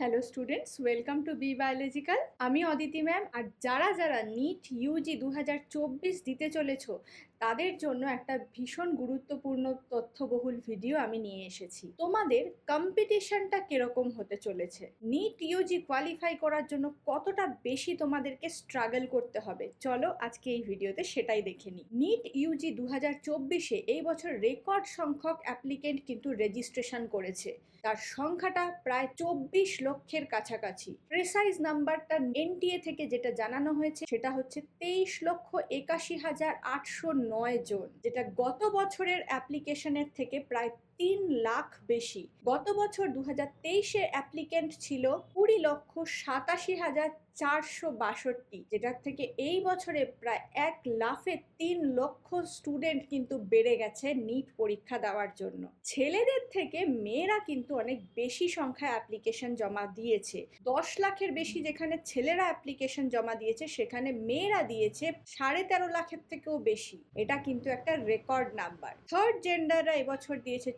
Hello students welcome to B biological আমি Aditi ma'am আর যারা যারা নিট ইউজি দু হাজার চব্বিশ দিতে চলেছ, তাদের জন্য একটা ভীষণ গুরুত্বপূর্ণ তথ্যবহুল ভিডিও আমি নিয়ে এসেছি। তোমাদের কম্পিটিশনটা কীরকম হতে চলেছে? নিট ইউজি কোয়ালিফাই করার জন্য কতটা বেশি তোমাদেরকে স্ট্রাগল করতে হবে? চলো আজকে এই ভিডিওতে সেটাই দেখে নিই। নিট ইউজি দু হাজার চব্বিশে এই বছর রেকর্ড সংখ্যক অ্যাপ্লিকেন্ট কিন্তু রেজিস্ট্রেশন করেছে। তার সংখ্যাটা প্রায় চব্বিশ লক্ষের কাছাকাছি। প্রেসাইজ নাম্বারটা এনটিএ থেকে যেটা জানানো হয়েছে, সেটা হচ্ছে তেইশ লক্ষ একাশি হাজার আটশো নয় জন, যেটা গত বছরের অ্যাপ্লিকেশনের থেকে প্রায় তিন লাখ বেশি। গত বছর দু হাজার তেইশে অ্যাপ্লিকেন্ট ছিল কুড়ি লক্ষ সাতাশি হাজার চারশো বাষট্টি, যেটার থেকে এই বছরে প্রায় এক লাফে তিন লক্ষ স্টুডেন্ট কিন্তু বেড়ে গেছে নিট পরীক্ষা দেওয়ার জন্য। ছেলেদের থেকে মেয়েরা কিন্তু অনেক বেশি সংখ্যায় অ্যাপ্লিকেশন জমা দিয়েছে। দশ লাখের বেশি যেখানে ছেলেরা অ্যাপ্লিকেশন জমা দিয়েছে, সেখানে মেয়েরা দিয়েছে সাড়ে তেরো লাখের থেকেও বেশি। এটা কিন্তু একটা রেকর্ড নাম্বার থার্ড জেন্ডাররা এবছর দিয়েছে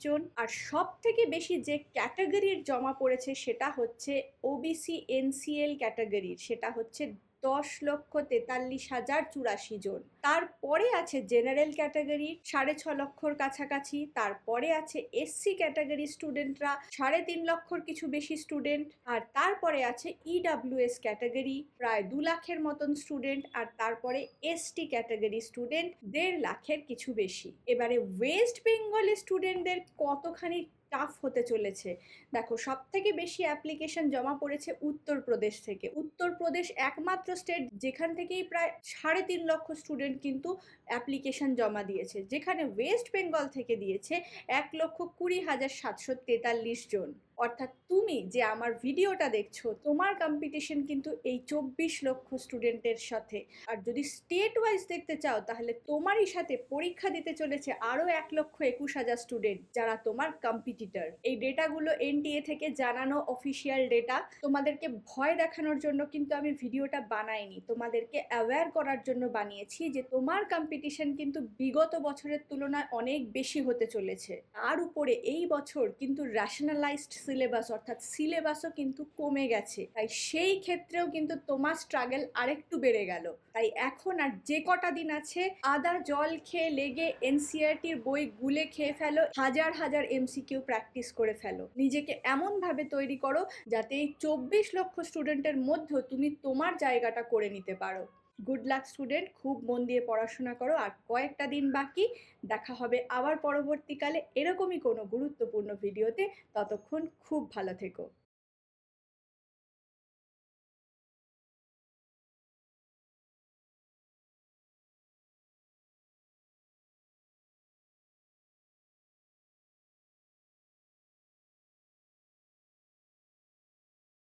জন। আর সব থেকে বেশি যে ক্যাটাগরির জমা পড়েছে সেটা হচ্ছে ওবিসি এনসিএল ক্যাটাগরির সেটা হচ্ছে দশ লক্ষ তেতাল্লিশ হাজার চুরাশি জন। তারপরে আছে জেনারেল ক্যাটাগরি সাড়ে ছ লক্ষর কাছাকাছি। তারপরে আছে এসসি ক্যাটাগরি স্টুডেন্টরা সাড়ে তিন লক্ষর কিছু বেশি স্টুডেন্ট আর তারপরে আছে ইডাব্লিউএস ক্যাটাগরি প্রায় দু লাখের মতন স্টুডেন্ট আর তারপরে এসটি ক্যাটাগরি স্টুডেন্ট দেড় লাখের কিছু বেশি। এবারে ওয়েস্ট বেঙ্গলের স্টুডেন্টদের কতখানি টাফ হতে চলেছে। দেখো সব থেকে বেশি অ্যাপ্লিকেশন জমা পড়েছে উত্তরপ্রদেশ থেকে। উত্তরপ্রদেশ একমাত্র স্টেট যেখান থেকেই প্রায় সাড়ে তিন লক্ষ স্টুডেন্ট কিন্তু অ্যাপ্লিকেশন জমা দিয়েছে। যেখানে ওয়েস্ট বেঙ্গল থেকে দিয়েছে এক লক্ষ কুড়ি হাজার সাতশো তেতাল্লিশ জন। অর্থাৎ তুমি যে আমার ভিডিওটা দেখছ, তোমার কম্পিটিশন কিন্তু এই চব্বিশ লক্ষ স্টুডেন্টের সাথে। আর যদি স্টেট ওয়াইজ দেখতে চাও, তাহলে তোমারই সাথে পরীক্ষা দিতে চলেছে আরও এক লক্ষ একুশ হাজার স্টুডেন্ট যারা তোমার কম্পিটিটর এই ডেটাগুলো এনটিএ থেকে জানানো অফিসিয়াল ডেটা তোমাদেরকে ভয় দেখানোর জন্য কিন্তু আমি ভিডিওটা বানাইনি। তোমাদেরকে অ্যাওয়্যার করার জন্য বানিয়েছি যে তোমার কম্পিটিশন কিন্তু বিগত বছরের তুলনায় অনেক বেশি হতে চলেছে। তার উপরে এই বছর কিন্তু র্যাশনালাইজড সিলেবাস অর্থাৎ সিলেবাসও কিন্তু কমে গেছে। তাই সেই ক্ষেত্রেও কিন্তু তোমার স্ট্রাগল আরেকটু বেড়ে গেল। তাই এখন আর যে কটা দিন আছে, আদা, জল খেয়ে লেগে এনসিআরটির বই গুলে খেয়ে ফেলো, হাজার হাজার এমসিকিউ প্র্যাকটিস করে ফেলো। নিজেকে এমনভাবে তৈরি করো, যাতে এই চব্বিশ লক্ষ স্টুডেন্টের মধ্যেও তুমি তোমার জায়গাটা করে নিতে পারো। গুড লাক স্টুডেন্ট খুব মন দিয়ে পড়াশোনা করো। আর কয়েকটা দিন বাকি। দেখা হবে আবার পরবর্তীকালে এরকমই কোনো গুরুত্বপূর্ণ ভিডিওতে ততক্ষণ খুব ভালো থেকো।